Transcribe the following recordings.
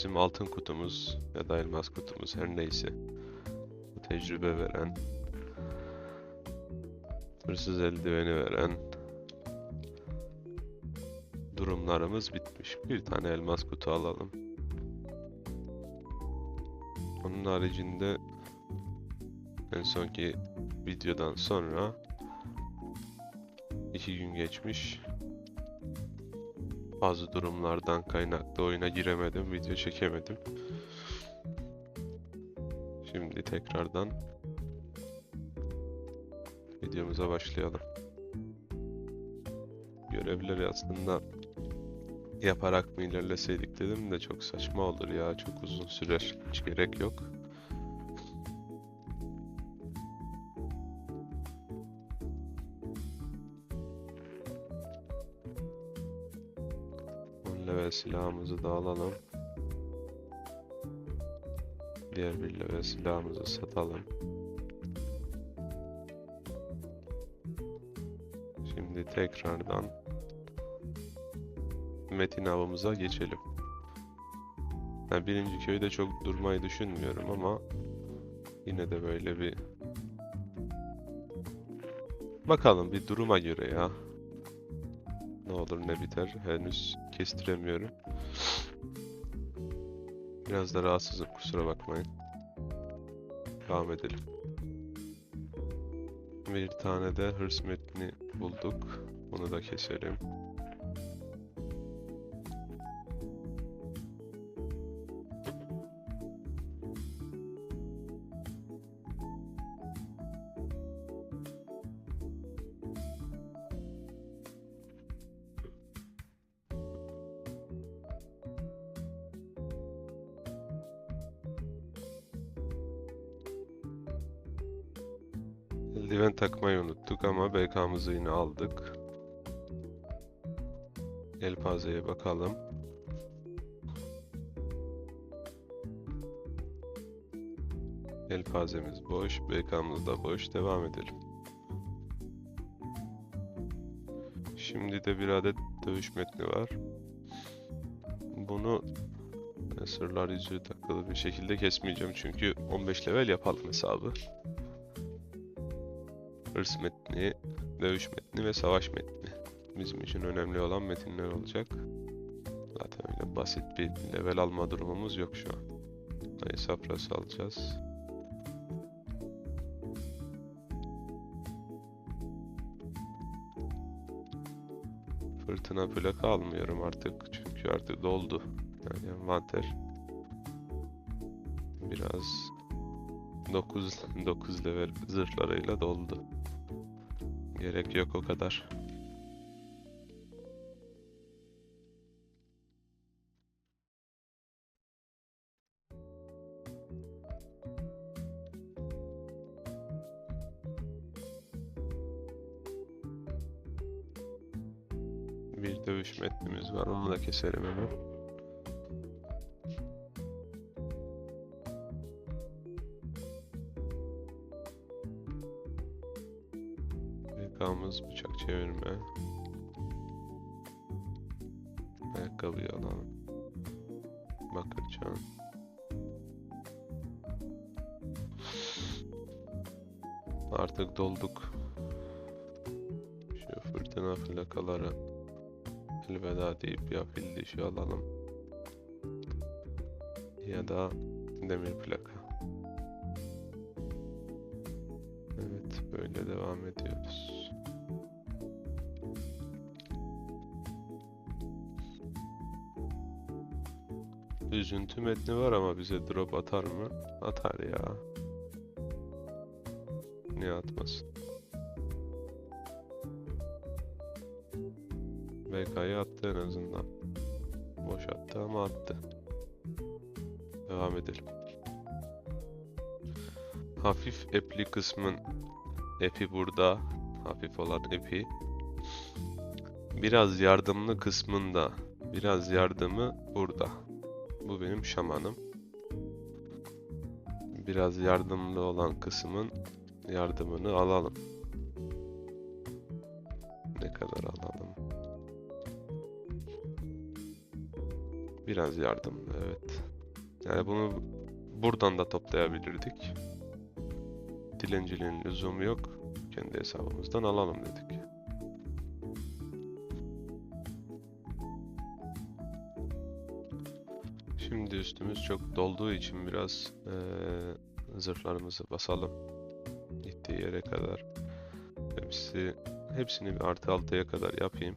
bizim altın kutumuz ya da elmas kutumuz her neyse. Tecrübe veren, hırsız eldiveni veren durumlarımız bitmiş. Bir tane elmas kutu alalım. Onun haricinde en sonki videodan sonra iki gün geçmiş. Bazı durumlardan kaynaklı oyuna giremedim, video çekemedim. Şimdi tekrardan videomuza başlayalım. Görevleri aslında yaparak mı ilerleseydik dedim de çok saçma olur ya, çok uzun sürer. Hiç gerek yok. Silahımızı da alalım. Diğer bir level silahımızı satalım. Şimdi tekrardan Metin avımıza geçelim. Yani birinci köyde çok durmayı düşünmüyorum ama yine de böyle bir bakalım bir duruma göre ya. Ne olur ne biter henüz kestiremiyorum. Biraz da rahatsızım kusura bakmayın. Devam edelim. Bir tane de hırs metni bulduk. Bunu da keselim. BK'mızı yine aldık. Elpazeye bakalım. Elpazemiz boş, BK'mız da boş. Devam edelim. Şimdi de bir adet dövüş metni var. Bunu sırlar yüzüğü takılı bir şekilde kesmeyeceğim çünkü 15 level yapalım hesabı. Hırs dövüş metni ve savaş metni. Bizim için önemli olan metinler olacak. Zaten öyle basit bir level alma durumumuz yok şu an. Ayı safrası alacağız. Fırtına plaka almıyorum artık çünkü artık doldu. Yani envanter. Biraz 9 9 level zırhlarıyla doldu. Gerek yok o kadar. Bir dövüş metnimiz var. Onu da keselim hemen. Şu fırtına plakaları elveda deyip ya fil dişi alalım. Ya da demir plaka. Evet, böyle devam ediyoruz. Üzüntü metni var ama bize drop atar mı? Atar ya. Niye atmasın? BK'yı attı en azından. Boş attı ama attı. Devam edelim. Hafif epli kısmın epi burada. Hafif olan epi. Biraz yardımlı kısmında biraz yardımı burada. Bu benim şamanım. Biraz yardımlı olan kısmın yardımını alalım. Ne kadar alalım? Biraz yardımlı evet. Yani bunu buradan da toplayabilirdik. Dilenciliğin lüzumu yok. Kendi hesabımızdan alalım dedik. Şimdi üstümüz çok dolduğu için biraz eee, zırhlarımızı basalım. Gittiği yere kadar. Hepsi, hepsini bir artı altıya kadar yapayım.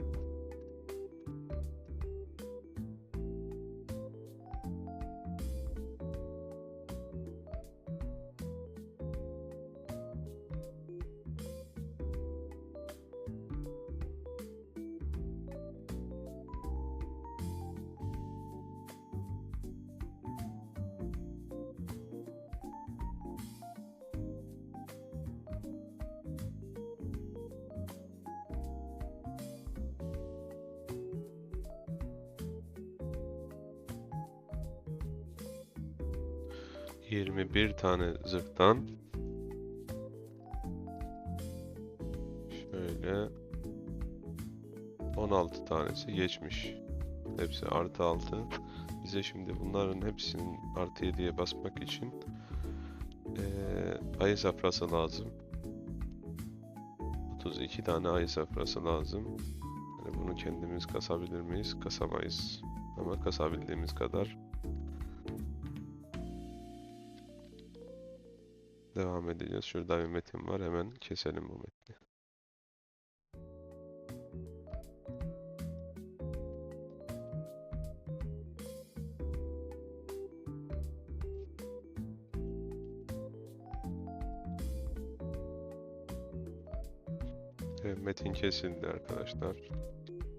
Yirmi bir tane zırhtan şöyle 16 tanesi geçmiş. Hepsi artı 6. Bize şimdi bunların hepsinin artı 7'ye basmak için eee ayı safrası lazım. 32 tane ayı safrası lazım. Yani bunu kendimiz kasabilir miyiz? Kasamayız. Ama kasabildiğimiz kadar devam edeceğiz. Şurada bir metin var. Hemen keselim bu metni. Metin kesildi arkadaşlar.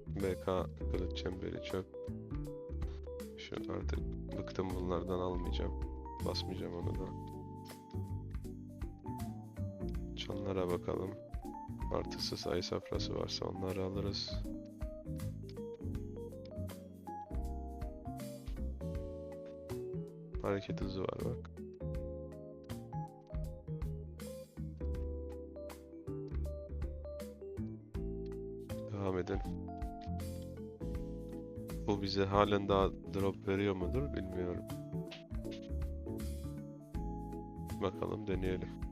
BK kılıç çemberi çöp. Şu artık bıktım bunlardan almayacağım. Basmayacağım onu da. Çanlara bakalım. Artısız ay safrası varsa onları alırız. Hareket hızı var bak. Devam edelim. Bu bize halen daha drop veriyor mudur bilmiyorum. Bakalım deneyelim.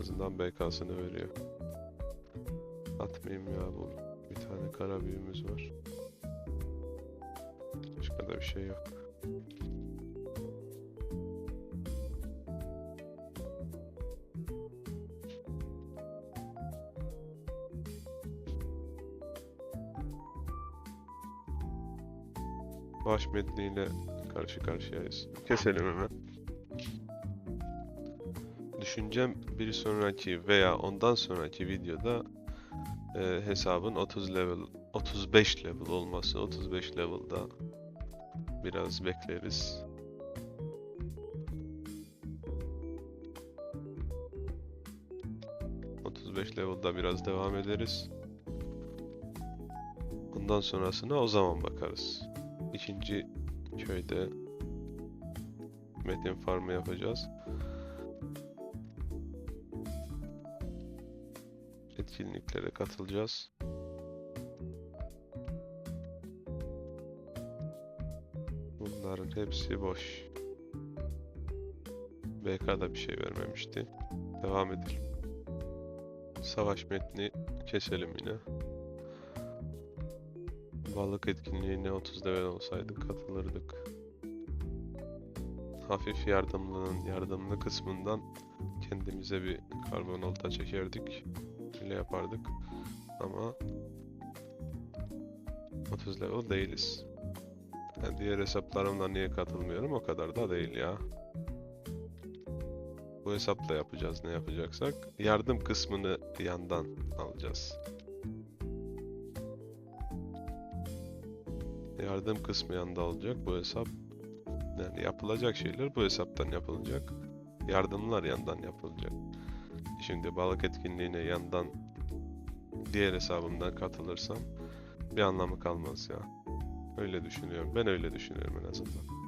Azından BK'sını veriyor. Atmayayım ya bu. Bir tane kara büyümüz var. Başka da bir şey yok. Baş metniyle karşı karşıyayız. Keselim hemen. Düşüncem bir sonraki veya ondan sonraki videoda e, hesabın 30 level 35 level olması. 35 level'da biraz bekleriz. ...35 level'da biraz devam ederiz. Ondan sonrasına o zaman bakarız. İkinci köyde metin farmı yapacağız. Etkinliklere katılacağız. Bunların hepsi boş. BK'da bir şey vermemişti. Devam edelim. Savaş metni keselim yine. Balık etkinliğine 30 level olsaydık katılırdık. Hafif yardımlının yardımlı kısmından kendimize bir karbon olta çekerdik. Öyle yapardık. Ama 30 level değiliz. Yani diğer hesaplarımla niye katılmıyorum o kadar da değil ya. Bu hesapla yapacağız ne yapacaksak. Yardım kısmını yandan alacağız. Yardım kısmı yanda olacak bu hesap. Yani yapılacak şeyler bu hesaptan yapılacak. Yardımlar yandan yapılacak. Şimdi balık etkinliğine yandan diğer hesabımdan katılırsam bir anlamı kalmaz ya. Öyle düşünüyorum. Ben öyle düşünüyorum en azından.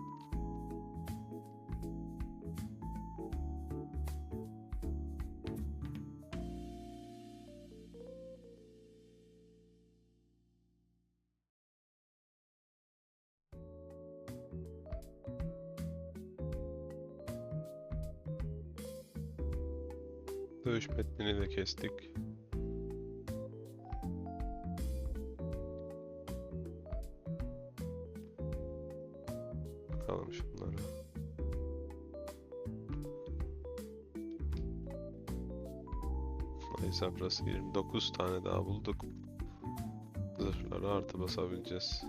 Kestik. Bakalım şunlara. Neyse burası 29 tane daha bulduk. Zırhlara artı basabileceğiz.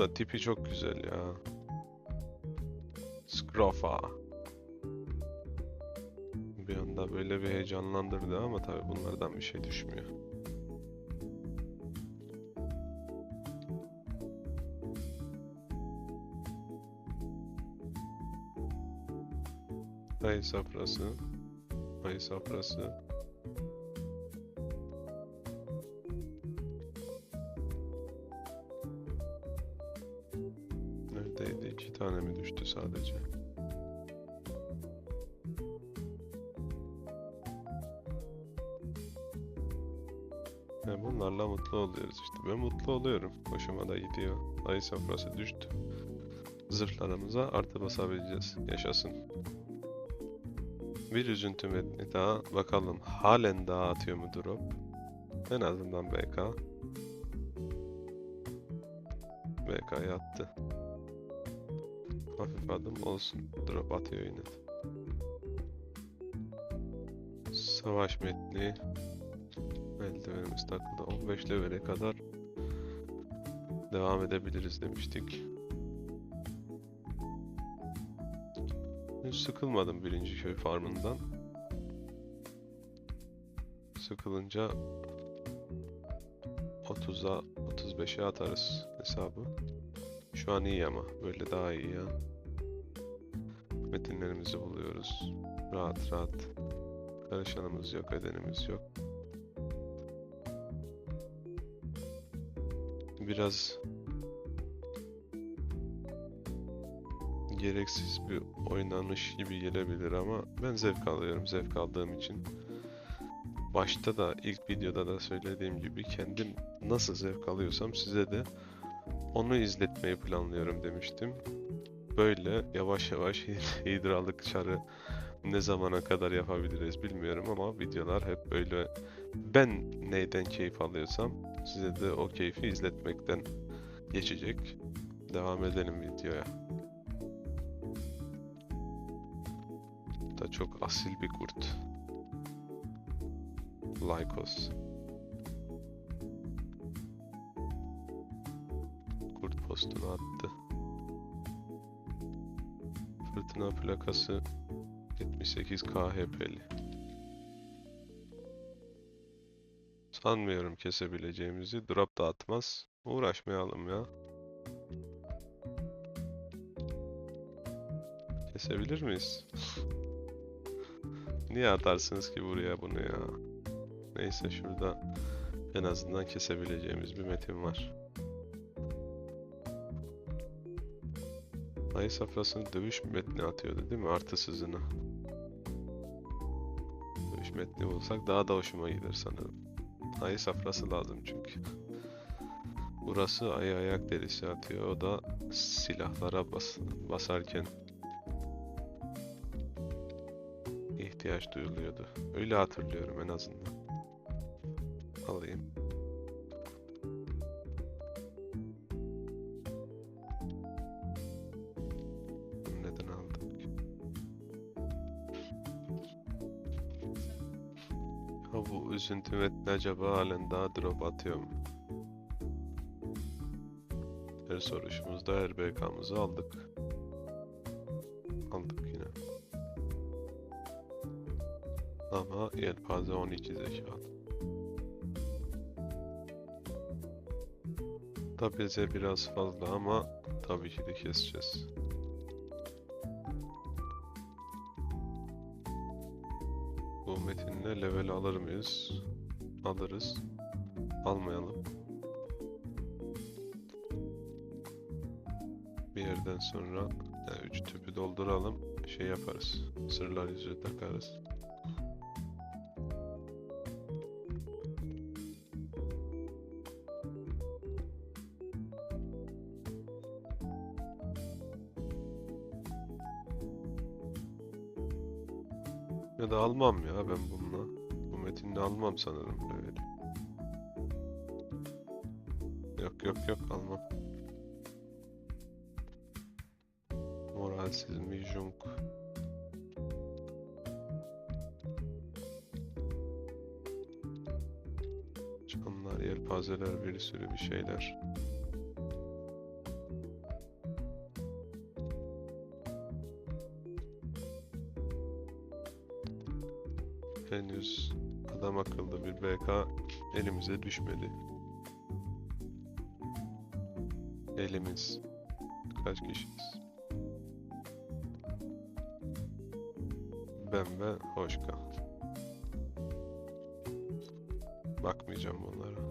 Da tipi çok güzel ya. Scrofa. Bir anda böyle bir heyecanlandırdı ama tabii bunlardan bir şey düşmüyor. Ayı safrası. Ayı safrası. Ya bunlarla mutlu oluyoruz işte. Ben mutlu oluyorum. Hoşuma da gidiyor. Ayı safrası düştü. Zırhlarımıza artı basabileceğiz. Yaşasın. Bir üzüntü metni daha. Bakalım halen daha atıyor mu drop? En azından BK. BK yattı. Hafif adım olsun. Drop atıyor yine. Savaş metni. Eldivenimiz takıldı. 15 levele kadar devam edebiliriz demiştik. Hiç sıkılmadım birinci köy farmından. Sıkılınca 30'a 35'e atarız hesabı. Şu an iyi ama böyle daha iyi ya. Metinlerimizi buluyoruz. Rahat rahat. Karışanımız yok, edenimiz yok. Biraz gereksiz bir oynanış gibi gelebilir ama ben zevk alıyorum. Zevk aldığım için başta da ilk videoda da söylediğim gibi kendim nasıl zevk alıyorsam size de onu izletmeyi planlıyorum demiştim. Böyle yavaş yavaş hidraulik çarı ne zamana kadar yapabiliriz bilmiyorum ama videolar hep böyle ben neyden keyif alıyorsam size de o keyfi izletmekten geçecek. Devam edelim videoya. Da çok asil bir kurt. Lycos. Kurt postunu attı. Fırtına plakası 78 KHP'li. Sanmıyorum kesebileceğimizi. Drop da atmaz. Uğraşmayalım ya. Kesebilir miyiz? Niye atarsınız ki buraya bunu ya? Neyse şurada en azından kesebileceğimiz bir metin var. Ayı safrasını dövüş metni atıyordu değil mi? Artısızını. Dövüş metni bulsak daha da hoşuma gider sanırım. Ayı safrası lazım çünkü. Burası ayı ayak derisi atıyor. O da silahlara bas basarken ihtiyaç duyuluyordu. Öyle hatırlıyorum en azından. Alayım. Metni acaba halen daha drop atıyor mu? Her soruşumuzda her BK'mızı aldık. Aldık yine. Ama yelpaze 12 zekalı. Da bize biraz fazla ama tabii ki de keseceğiz. Bu metinle level alır mıyız? alırız. Almayalım. Bir yerden sonra 3 yani tüpü dolduralım. Şey yaparız. Sırlar yüzüğü takarız. Ya da almam ya ben bu almam sanırım leveli. Yok yok yok almam. Moralsiz Mijunk. Çanlar, yelpazeler, bir sürü bir şeyler. BK elimize düşmedi. Elimiz. Kaç kişiyiz? Ben ve Hoşka. Bakmayacağım bunlara.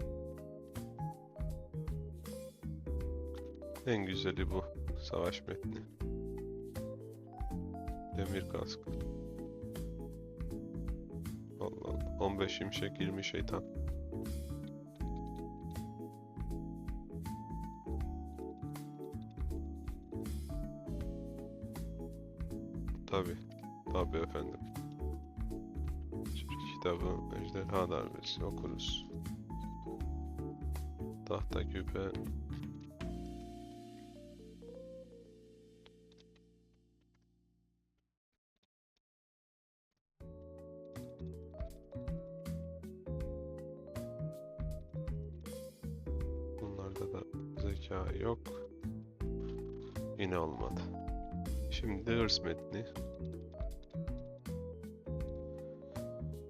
En güzeli bu. Savaş metni. Demir kask. Allah Allah. 15 şimşek 20 şeytan. Tabi. Tabi efendim. Türk kitabı Ejderha Darbesi okuruz. Tahta küpe. Metni.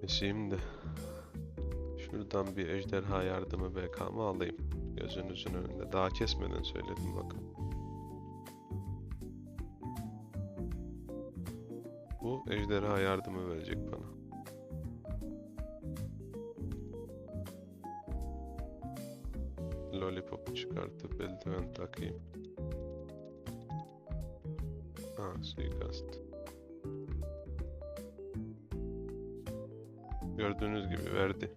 E Şimdi şuradan bir ejderha yardımı BK'mı alayım. Gözünüzün önünde. Daha kesmeden söyledim bakın. Bu ejderha yardımı verecek bana. Lollipop'u çıkartıp eldiven takayım. Suikast. Gördüğünüz gibi verdi.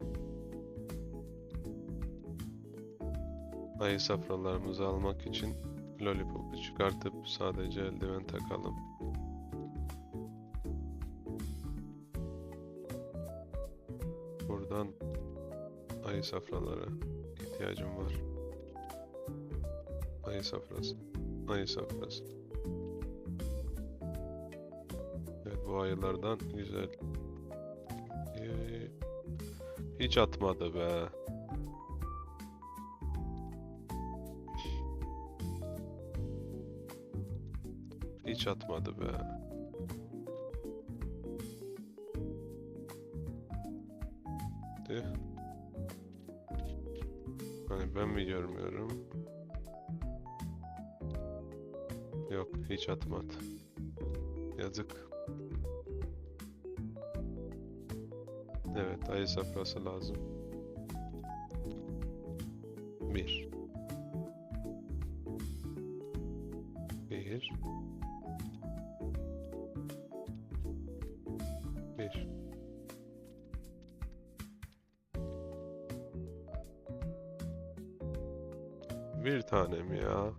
Ayı safralarımızı almak için Lollipop'u çıkartıp sadece eldiven takalım. Buradan ayı safralara ihtiyacım var. Ayı safrası. Ayı safrası. Bu ayılardan güzel. Ee, hiç atmadı be. Hiç atmadı be. De. Hani ben mi görmüyorum? Yok hiç atmadı. Yazık. Evet ayı safrası lazım. Bir. Bir. Bir. Bir tane mi ya?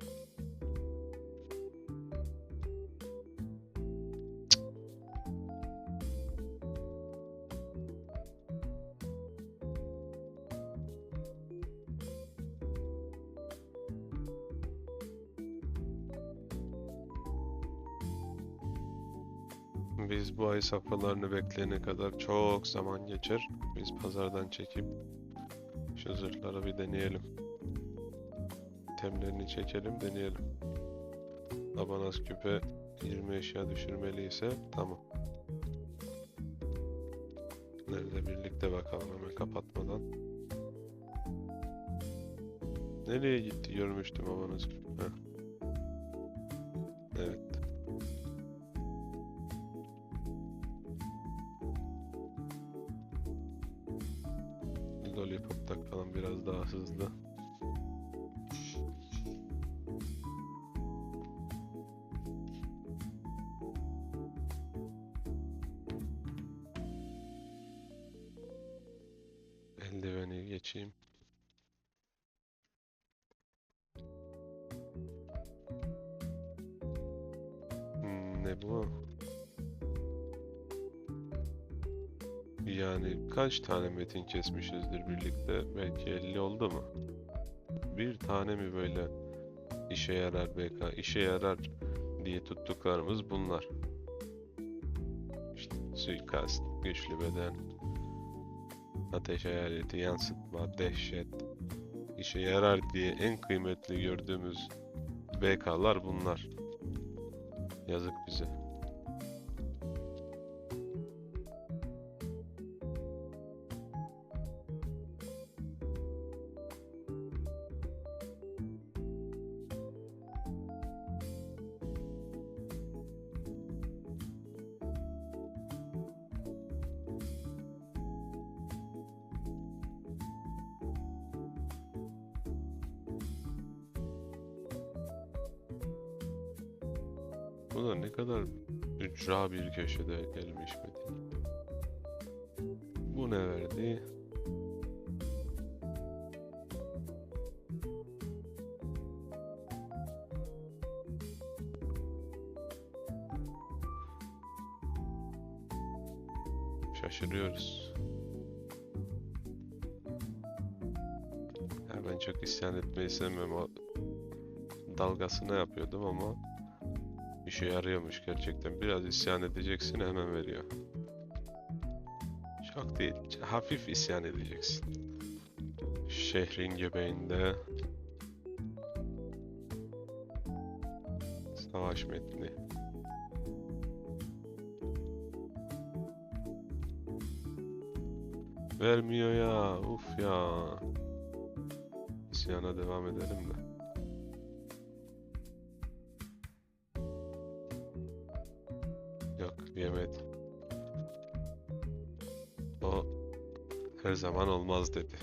Ay safralarını bekleyene kadar çok zaman geçer. Biz pazardan çekip şu zırhları bir deneyelim. Temlerini çekelim deneyelim. Abanaz küpe 20 eşya düşürmeliyse tamam. Nerede birlikte bakalım hemen kapatmadan. Nereye gitti görmüştüm abanaz küpe. Kaç tane metin kesmişizdir birlikte? Belki 50 oldu mu? Bir tane mi böyle işe yarar BK? İşe yarar diye tuttuklarımız bunlar. İşte suikast, güçlü beden, ateş hayaleti, yansıtma, dehşet. İşe yarar diye en kıymetli gördüğümüz BK'lar bunlar. Yazık bize. Bu da ne kadar ücra bir köşede gelmiş Metin. Bu ne verdi? Şaşırıyoruz. Ya ben çok isyan etmeyi sevmem o dalgasını yapıyordum ama işe yarıyormuş gerçekten. Biraz isyan edeceksin hemen veriyor. Çok değil, hafif isyan edeceksin. Şehrin göbeğinde savaş metni. Vermiyor ya, uf ya. İsyana devam edelim de. Yemedi. O her zaman olmaz dedi.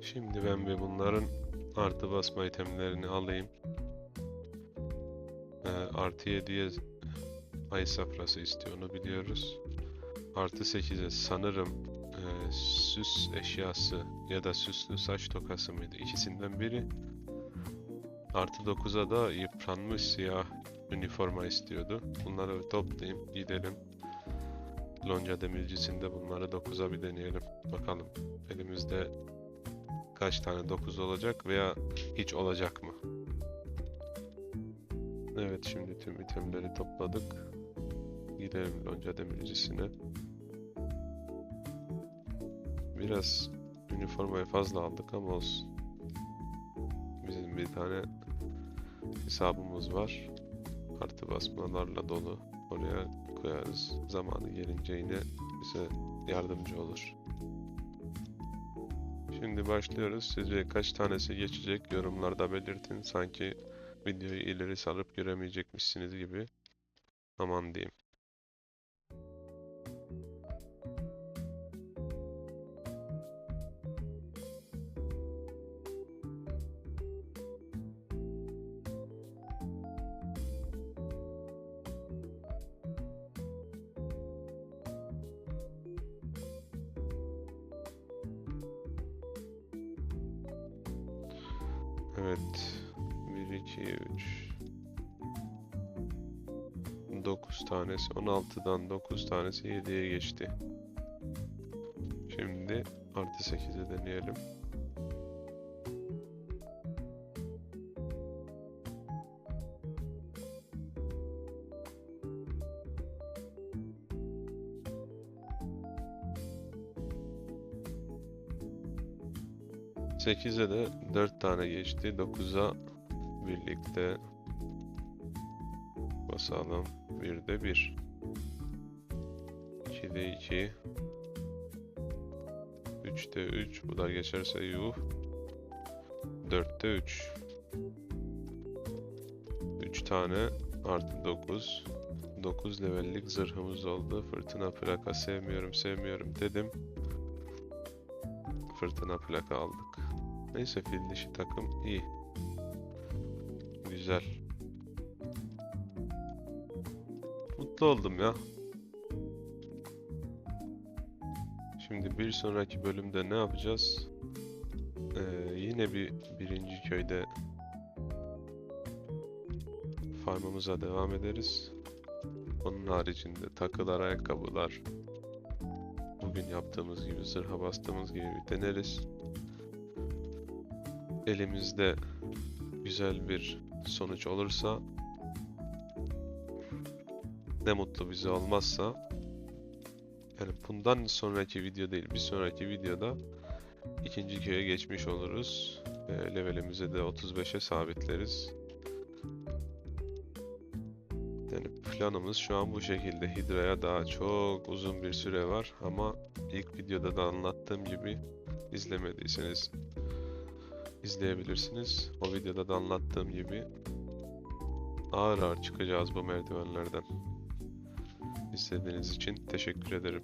Şimdi ben bir bunların artı basma itemlerini alayım. Ee, artı 7'ye ay safrası istiyor onu biliyoruz. Artı 8'e sanırım e, süs eşyası ya da süslü saç tokası mıydı? İkisinden biri. Artı 9'a da yıpranmış siyah üniforma istiyordu. Bunları toplayayım, gidelim. Lonca demircisinde bunları 9'a bir deneyelim. Bakalım elimizde kaç tane 9 olacak veya hiç olacak mı? Evet şimdi tüm itemleri topladık. Gidelim Lonca demircisine. Biraz üniformayı fazla aldık ama olsun. Bizim bir tane hesabımız var artı basmalarla dolu. Oraya koyarız. Zamanı gelince yine bize yardımcı olur. Şimdi başlıyoruz. Sizce kaç tanesi geçecek yorumlarda belirtin. Sanki videoyu ileri sarıp göremeyecekmişsiniz gibi. Aman diyeyim. Evet. 1, 2, 3. 9 tanesi. 16'dan 9 tanesi 7'ye geçti. Şimdi artı 8'e deneyelim. Sekize de 4 tane geçti. 9'a birlikte basalım. 1'de 1. 2'de 2. 3'te 3. Bu da geçerse yuh. 4'te 3. 3 tane artı 9. 9 levellik zırhımız oldu. Fırtına plaka sevmiyorum sevmiyorum dedim. Fırtına plaka aldık. Neyse fil takım iyi. Güzel. Mutlu oldum ya. Şimdi bir sonraki bölümde ne yapacağız? Ee, yine bir birinci köyde farmımıza devam ederiz. Onun haricinde takılar, ayakkabılar, bugün yaptığımız gibi zırha bastığımız gibi deneriz. Elimizde güzel bir sonuç olursa ne mutlu bize olmazsa yani bundan sonraki video değil bir sonraki videoda ikinci köye geçmiş oluruz. E, levelimizi de 35'e sabitleriz. Yani planımız şu an bu şekilde. Hidra'ya daha çok uzun bir süre var ama ilk videoda da anlattığım gibi izlemediyseniz izleyebilirsiniz. O videoda da anlattığım gibi ağır ağır çıkacağız bu merdivenlerden. İzlediğiniz için teşekkür ederim.